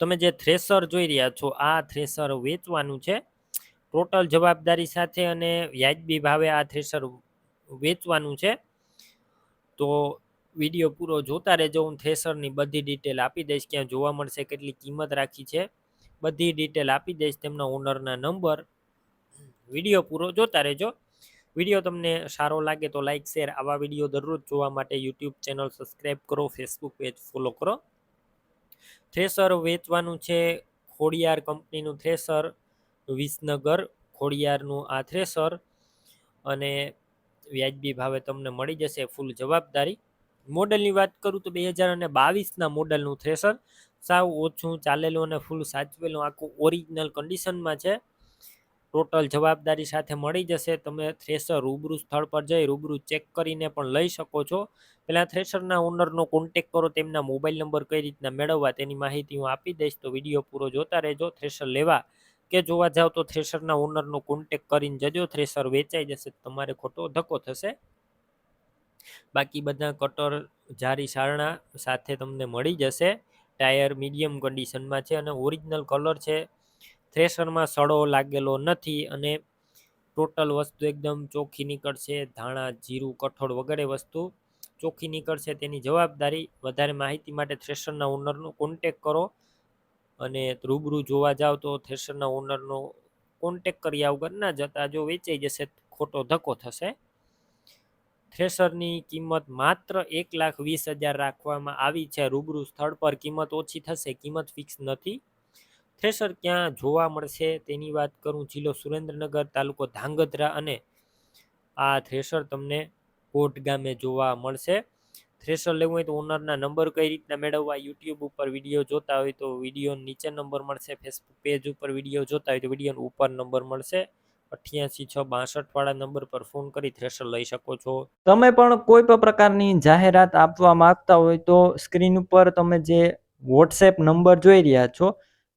તમે જે થ્રેસર જોઈ રહ્યા છો, આ થ્રેસર વેચવાનું છે. ટોટલ જવાબદારી સાથે અને વ્યાજબી ભાવે આ થ્રેસર વેચવાનું છે. તો વીડિયો પૂરો જોતા રહેજો. હું થ્રેસરની બધી ડિટેલ આપી દઈશ. ક્યાં જોવા મળશે, કેટલી કિંમત રાખી છે, બધી ડિટેલ આપી દઈશ તેમના ઓનરના નંબર વીડિયો પૂરો જોતા રહેજો. વીડિયો તમને સારો લાગે તો લાઇક શેર આવા વીડિયો દરરોજ જોવા માટે યુટ્યુબ ચેનલ સબસ્ક્રાઈબ કરો ફેસબુક પેજ ફોલો કરો. થ્રેસર વેચવાનું છે ખોડિયાર કંપનીનું થ્રેસર, વિસનગર ખોડિયારનું આ થ્રેસર. અને વ્યાજબી ભાવે તમને મળી જશે ફૂલ જવાબદારી. મોડલની વાત કરું તો બે હજાર અને બાવીસના મોડલનું થ્રેસર. સાવ ઓછું ચાલેલું અને ફૂલ સાચવેલું આખું ઓરિજિનલ કન્ડિશનમાં છે. ટોટલ જવાબદારી સાથે મળી જશે. તમે થ્રેસર રૂબરૂ સ્થળ પર જઈ રૂબરૂ ચેક કરીને પણ લઈ શકો છો. પહેલાં થ્રેસરના ઓનરનો કોન્ટેક કરો, તેમના મોબાઈલ નંબર કઈ રીતના મેળવવા તેની માહિતી હું આપી દઈશ. તો વીડિયો પૂરો જોતા રહેજો. થ્રેસર લેવા કે જોવા જાવ તો થ્રેસરના ઓનરનો કોન્ટેક કરીને જજો. થ્રેસર વેચાઈ જશે તમારે ખોટો ધક્કો થશે. બાકી બધા કટર જારી, સારણા સાથે તમને મળી જશે. ટાયર મીડિયમ કન્ડિશનમાં છે અને ઓરિજિનલ કલર છે. થ્રેશરમાં સડો લાગેલો નથી અને ટોટલ વસ્તુ એકદમ ચોખ્ખી નીકળશે. ધાણા, જીરું, કઠોળ વગેરે વસ્તુ ચોખ્ખી નીકળશે. તેની જવાબદારી વધારે માહિતી માટે થ્રેશરના ઓનરનો કોન્ટેક કરો અને રૂબરૂ જોવા જાવ તો થ્રેશરના ઓનરનો કોન્ટેક કર્યા વગર ના જતા જો વેચાઈ જશે ખોટો ધક્કો થશે. થ્રેશરની કિંમત માત્ર એક લાખ વીસ હજાર રાખવામાં આવી છે. રૂબરૂ સ્થળ પર કિંમત ઓછી થશે. કિંમત ફિક્સ નથી. થ્રેસર ક્યાં જોવા મળશે તેની વાત કરું જિલ્લો સુરેન્દ્રનગર, તાલુકો ધાંગધ્રા અને આ થ્રેસર તમને કોટ ગામે જોવા મળશે. થ્રેસર લેવું હોય તો ઓનરના નંબર કઈ રીતના મેળવવા, યુટ્યુબ ઉપર વીડિયો જોતા હોય તો વીડિયો નીચે નંબર મળશે, ફેસબુક પેજ ઉપર વીડિયો જોતા હોય તો વીડિયો ઉપર નંબર મળશે. અઠ્યાસી છ બાસઠ વાળા નંબર પર ફોન કરી થ્રેસર લઈ શકો છો. તમે પણ કોઈ પણ પ્રકારની જાહેરાત આપવા માંગતા હોય તો સ્ક્રીન ઉપર તમે જે વોટ્સએપ નંબર જોઈ રહ્યા છો